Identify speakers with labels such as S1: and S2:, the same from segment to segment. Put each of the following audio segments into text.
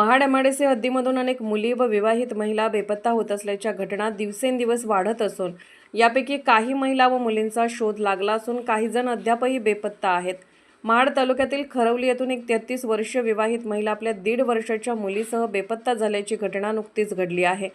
S1: Mahad MIDC हद्दीमधून अनेक मुली व विवाहित महिला बेपत्ता होत असल्याच्या घटना दिवसेंदिवस वाढत असून यापैकी काही महिला व मुलींचा शोध लागला असून काही जण अद्यापही बेपत्ता आहेत. महाड तालुक्यातील खरवली येथून एक तेहतीस वर्ष विवाहित महिला आपल्या दीड वर्षाच्या मुलीसह बेपत्ता झाल्याची घटना नुकतीच घडली आहे.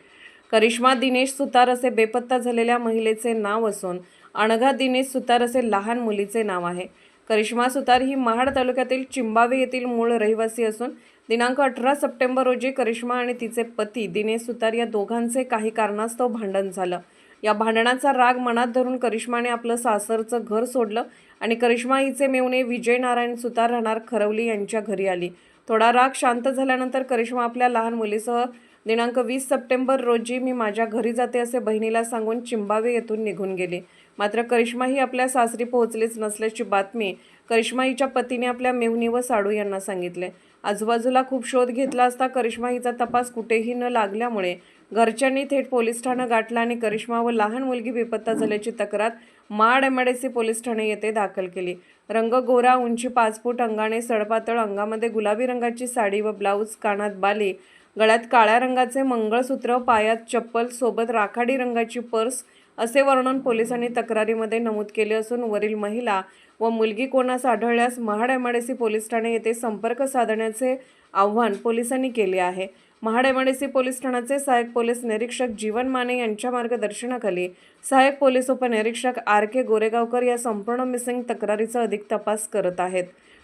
S1: करिश्मा दिनेश सुतार असे बेपत्ता झालेल्या महिलेचे नाव असून अणघा दिनेश सुतार असे लहान मुलीचे नाव आहे. करिश्मा सुतार ही महाड तालुक्यातील चिंबावे येथील मूळ रहिवासी असून दिनांक अठरा सप्टेंबर रोजी करिश्मा आणि तिचे पती दिनेश सुतार या दोघांचे काही कारणास्तव भांडण झालं. या भांडणाचा राग मनात धरून करिश्माने आपलं सासरचं घर सोडलं आणि करिश्मा हिचे मेवणे विजय नारायण सुतार राहणार खरवली यांच्या घरी आली. थोडा राग शांत झाल्यानंतर करिश्मा आपल्या लहान मुलीसह दिनांक वीस सप्टेंबर रोजी मी माझ्या घरी जाते असे बहिणीला सांगून चिंबावे येथून निघून गेली. मात्र करिश्मा ही आपल्या सासरी पोहोचलीच नसल्याची बातमी करिश्माहीच्या पतीने आपल्या मेहुनी व साडू यांना सांगितले. आजूबाजूला खूप शोध घेतला असता करिश्मा हिचा तपास कुठेही न लागल्यामुळे घरच्यांनी थेट पोलीस ठाणं गाठलं आणि करिश्मा व लहान मुलगी बेपत्ता झाल्याची तक्रार माड एमआयडीसी पोलीस ठाणे येथे दाखल केली. रंग गोरा उंची पाच फूट अंगाने सडपातळ अंगामध्ये गुलाबी रंगाची साडी व ब्लाऊज कानात बाली गळ्यात काळ्या रंगाचे मंगळसूत्र पायात चप्पल सोबत राखाडी रंगाची पर्स असे वर्णन पोलिसांनी तक्रारीमध्ये नमूद केले असून वरील महिला व मुलगी कोणास आढळल्यास महाड एमआयडीसी पोलीस ठाणे येथे संपर्क साधण्याचे आव्हान पोलिसांनी केले आहे. महाड एमआयडीसी पोलीस ठाण्याचे सहाय्यक पोलीस निरीक्षक जीवन माने यांच्या मार्गदर्शनाखाली सहाय्यक पोलीस उपनिरीक्षक आर के गोरेगावकर या संपूर्ण मिसिंग तक्रारीचा अधिक तपास करत आहेत.